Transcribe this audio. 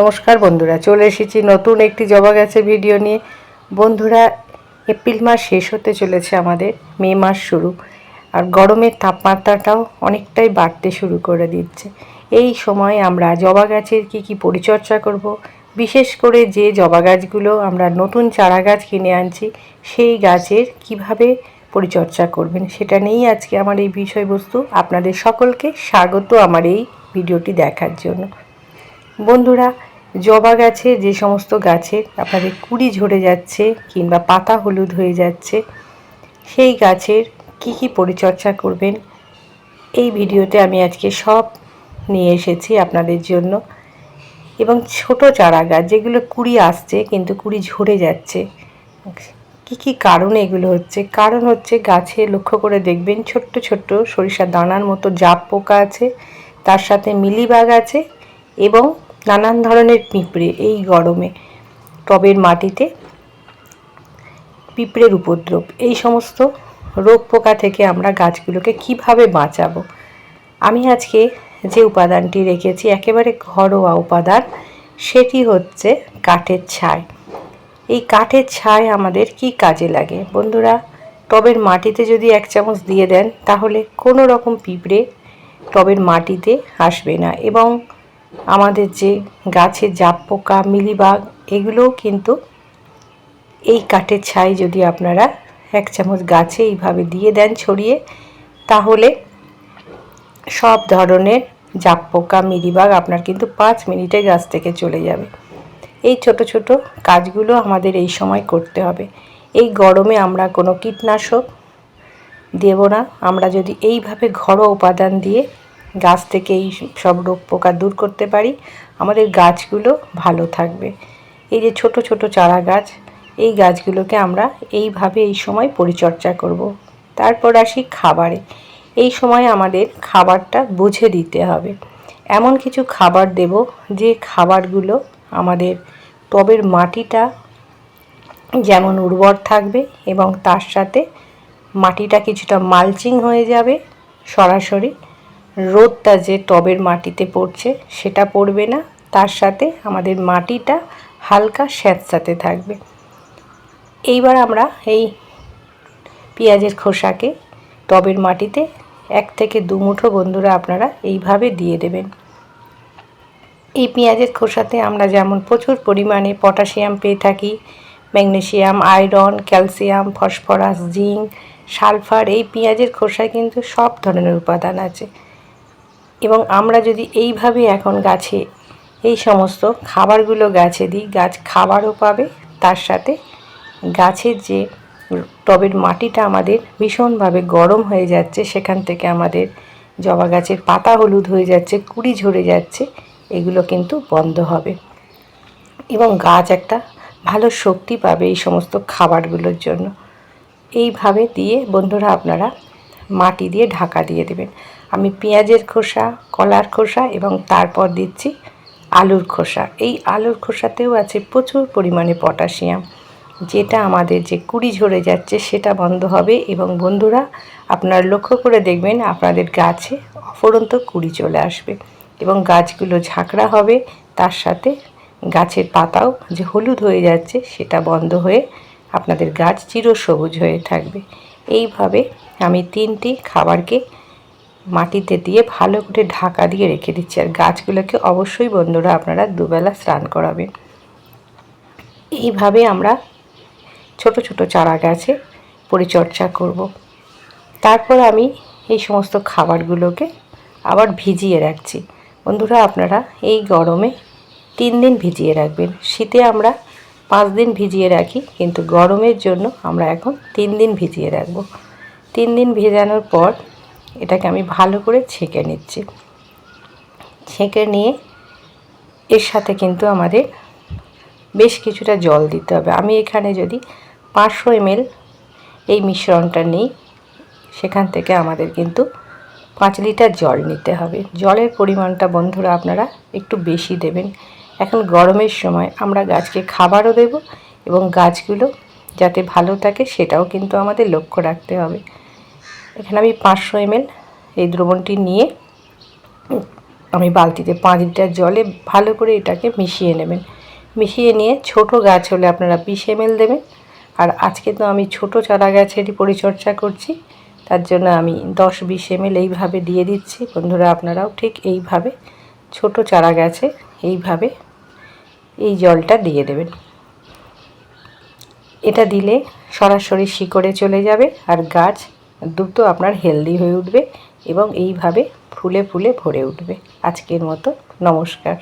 নমস্কার বন্ধুরা, চলে এসেছি নতুন একটি জবা গাছের ভিডিও নিয়ে। বন্ধুরা, এপ্রিল মাস শেষ হতে চলেছে আমাদের, মে মাস শুরু। আর গরমের তাপমাত্রাটাও অনেকটাই বাড়তে শুরু করে দিচ্ছে। এই সময় আমরা জবা গাছের কী কী পরিচর্যা করব, বিশেষ করে যে জবা গাছগুলো আমরা নতুন চারা গাছ কিনে আনছি, সেই গাছের কীভাবে পরিচর্যা করবেন, সেটা নিয়েই আজকে আমার এই বিষয়বস্তু। আপনাদের সকলকে স্বাগত আমার এই ভিডিওটি দেখার জন্য। বন্ধুরা জবা গাছে যে সমস্ত গাছের আপনাদের কুড়ি ঝরে যাচ্ছে কিংবা পাতা হলুদ হয়ে যাচ্ছে, সেই গাছের কি কি পরিচর্যা করবেন, এই ভিডিওতে আমি আজকে সব নিয়ে এসেছি আপনাদের জন্য। এবং ছোট চারা গাছ, যেগুলো কুড়ি আসছে কিন্তু কুড়ি ঝরে যাচ্ছে। কি কি কারণে এগুলো হচ্ছে? কারণ হচ্ছে গাছে লক্ষ্য করে দেখবেন ছোট্ট ছোট্ট সরিষার দানার মতো জাপ পোকা আছে, তার সাথে মিলিবাগ আছে এবং নানান ধরনের পিঁপড়ে এই গরমে টবের মাটিতে পিঁপড়ের উপদ্রব। এই সমস্ত রোগ পোকা থেকে আমরা গাছগুলোকে কীভাবে বাঁচাবো? আমি আজকে যে উপাদানটি রেখেছি, একেবারে ঘরোয়া উপাদান, সেটি হচ্ছে কাঠের ছাই। এই কাঠের ছাই আমাদের কি কাজে লাগে? বন্ধুরা, টবের মাটিতে যদি এক চামচ দিয়ে দেন, তাহলে কোনো রকম পিঁপড়ে টবের মাটিতে আসবে না এবং আমাদের যে গাছের জাপ পোকা, মিলিবাগ, এগুলোও কিন্তু এই কাঠের ছাই যদি আপনারা এক চামচ গাছে এইভাবে দিয়ে দেন ছড়িয়ে, তাহলে সব ধরনের জাপ পোকা, মিলিবাগ আপনার কিন্তু পাঁচ মিনিটে গাছ থেকে চলে যাবে। এই ছোট ছোট কাজগুলো আমাদের এই সময় করতে হবে। এই গরমে আমরা কোনো কীটনাশক দেব না। আমরা যদি এইভাবে ঘরোয়া উপাদান দিয়ে গাছ থেকে এই সব রোগ পোকা দূর করতে পারি। আমাদের গাছগুলো ভালো থাকবে। এই যে ছোট ছোট চারা গাছ, এই গাছগুলোকে আমরা এইভাবে এই সময় পরিচর্যা করব। তারপর আসি খাবারে। এই সময় আমাদের খাবারটা বুঝে দিতে হবে। এমন কিছু খাবার দেব যে খাবারগুলো আমাদের টবের মাটিটা যেমন উর্বর থাকবে এবং তার সাথে মাটিটা কিছুটা মালচিং হয়ে যাবে সরাসরি। রোদটা যে টবের মাটিতে পড়ছে, সেটা পড়বে না। তার সাথে আমাদের মাটিটা হালকা স্যাঁতস্যাঁতে থাকবে। এইবার আমরা এই পেঁয়াজের খোসাকে টবের মাটিতে এক থেকে দু মুঠো বন্ধুরা আপনারা এইভাবে দিয়ে দেবেন। এই পেঁয়াজের খোসাতে আমরা যেমন প্রচুর পরিমাণে পটাশিয়াম পেয়ে থাকি, magnesium, iron, calcium, phosphorus, zinc, sulphur, এই পেঁয়াজের খোসায় কিন্তু সব ধরনের উপাদান আছে। এবং আমরা যদি এইভাবে এখন গাছে এই সমস্ত খাবারগুলো গাছে দিই, গাছ খাবারও পাবে, তার সাথে গাছের যে টবের মাটিটা আমাদের ভীষণভাবে গরম হয়ে যাচ্ছে, সেখান থেকে আমাদের জবা গাছের পাতা হলুদ হয়ে যাচ্ছে, কুড়ি ঝরে যাচ্ছে, এগুলো কিন্তু বন্ধ হবে। এবং গাছ একটা ভালো শক্তি পাবে এই সমস্ত খাবারগুলোর জন্য। এইভাবে দিয়ে বন্ধুরা আপনারা মাটি দিয়ে ঢাকা দিয়ে দেবেন। আমি পেঁয়াজের খোসা, কলার খোসা এবং তারপর দিচ্ছি আলুর খোসা। এই আলুর খোসাতেও আছে প্রচুর পরিমাণে পটাশিয়াম, যেটা আমাদের যে কুড়ি ঝরে যাচ্ছে সেটা বন্ধ হবে এবং বন্ধুরা, আপনারা লক্ষ্য করে দেখবেন আপনাদের গাছে অফরন্ত কুড়ি চলে আসবে এবং গাছগুলো ঝাঁকড়া হবে, তার সাথে গাছের পাতাও যে হলুদ হয়ে যাচ্ছে সেটা বন্ধ হয়ে আপনাদের গাছ চিরসবুজ হয়ে থাকবে। এইভাবে আমি তিনটি খাবারকে মাটিতে দিয়ে ভালো করে ঢাকা দিয়ে রেখে দিচ্ছি। আর গাছগুলোকে অবশ্যই বন্ধুরা আপনারা দুবেলা স্নান করাবেন। এইভাবে আমরা ছোট ছোট চারা গাছে পরিচর্যা করব। তারপর আমি এই সমস্ত খাবারগুলোকে আবার ভিজিয়ে রাখছি। বন্ধুরা আপনারা এই গরমে তিন দিন ভিজিয়ে রাখবেন। শীতে আমরা পাঁচ দিন ভিজিয়ে রাখি, কিন্তু গরমের জন্য আমরা এখন তিন দিন ভিজিয়ে রাখব। তিন দিন ভেজানোর পর এটাকে আমি ভালো করে ছেঁকে নিচ্ছি। ছেঁকে নিয়ে এর সাথে কিন্তু আমাদের বেশ কিছুটা জল দিতে হবে। আমি এখানে যদি পাঁচশো এমএল এই মিশ্রণটা নিই, সেখান থেকে আমাদের কিন্তু পাঁচ লিটার জল নিতে হবে। জলের পরিমাণটা বন্ধুরা আপনারা একটু বেশি দেবেন। এখন গরমের সময় আমরা গাছকে খাবারও দেব এবং গাছগুলো যাতে ভালো থাকে সেটাও কিন্তু আমাদের লক্ষ্য রাখতে হবে। এখানে আমি পাঁচশো এমএল এই দ্রবণটি নিয়ে আমি বালতিতে পাঁচ লিটার জলে ভালো করে এটাকে মিশিয়ে নেবেন। মিশিয়ে নিয়ে ছোট গাছ হলে আপনারা বিশ এমএল দেবেন। আর আজকে তো আমি ছোট চারা গাছেরই পরিচর্যা করছি, তার জন্য আমি দশ বিশ এমএল এইভাবে দিয়ে দিচ্ছি। বন্ধুরা, আপনারাও ঠিক এইভাবে ছোট চারা গাছে এইভাবে এই জলটা দিয়ে দেবেন। এটা দিলে সরাসরি শিকড়ে চলে যাবে আর গাছ দ্রুত আপনার হেলদি হয়ে উঠবে এবং এইভাবে ফুলে ফুলে ভরে উঠবে। আজকের মতো নমস্কার।